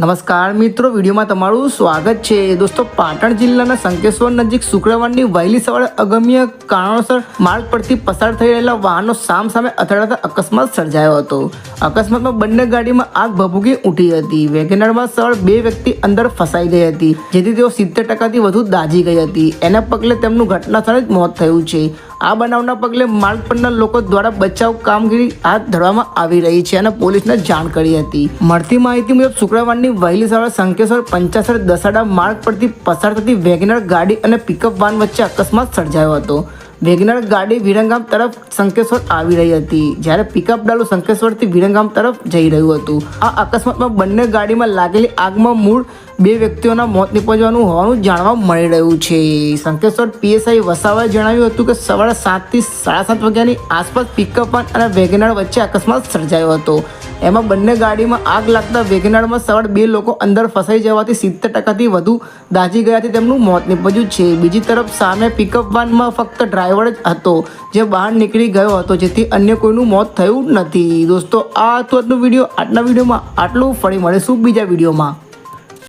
નમસ્કાર મિત્રો, વિડીયોમાં તમારું સ્વાગત છે. દોસ્તો, પાટણ જિલ્લાના સંકેશ્વર નજીક શુક્રવારની વહેલી સવારે અગમ્ય કારણોસર માર્ગ પરથી પસાર થઈ રહેલા વાહનો સામ સામે અથડાતા અકસ્માત સર્જાયો હતો. અકસ્માતમાં બંને ગાડીમાં આગ ભભૂકી ઉઠી હતી. વેગેનરમાં સવાર બે વ્યક્તિ અંદર ફસાઈ ગઈ હતી, જેથી તેઓ સિત્તેર ટકાથી વધુ દાઝી ગઈ હતી. એના પગલે તેમનું ઘટના સ્થળે જ મોત થયું છે. આ બનાવના પગલે માર્ગ પરના લોકો દ્વારા બચાવ કામગીરી હાથ ધરવામાં આવી રહી છે અને પોલીસને જાણ કરી હતી. મળતી માહિતી મુજબ શુક્રવારની વહેલી સવારે સંકેશ્વર પંચાસર દસાડા માર્ગ પરથી પસાર થતી વેગનર ગાડી અને પિકઅપ વાન વચ્ચે અકસ્માત સર્જાયો હતો. વેગનર ગાડી વિરંગામ તરફ સંકેશ્વર આવી રહી હતી, જ્યારે પિકઅપ ડાલુ સંકેશ્વરથી વિરંગામ તરફ જઈ રહ્યું હતું. આ અકસ્માતમાં બંને ગાડીમાં લાગેલી આગમાં મૂળ બે વ્યક્તિઓના મોત નીપજવાનું હોવાનું જાણવા મળી રહ્યું છે. સંકેશ્વર પીએસઆઈ વસાવાએ જણાવ્યું હતું કે સવારે સાતથી સાડા સાત વાગ્યાની આસપાસ પિકઅપ વાન અને વેગનાર વચ્ચે અકસ્માત સર્જાયો હતો. એમાં બંને ગાડીમાં આગ લાગતા વેગનારમાં સવાર બે લોકો અંદર ફસાઈ જવાથી સિત્તેર ટકાથી વધુ દાઝી ગયાથી તેમનું મોત નીપજ્યું છે. બીજી તરફ સામે પિકઅપ વાનમાં ફક્ત ડ્રાઈવર જ હતો, જે બહાર નીકળી ગયો હતો, જેથી અન્ય કોઈનું મોત થયું નથી. દોસ્તો, આ હતું આજનો વીડિયો. આજના વિડીયોમાં આટલું. ફરી મળીશું બીજા વિડીયોમાં.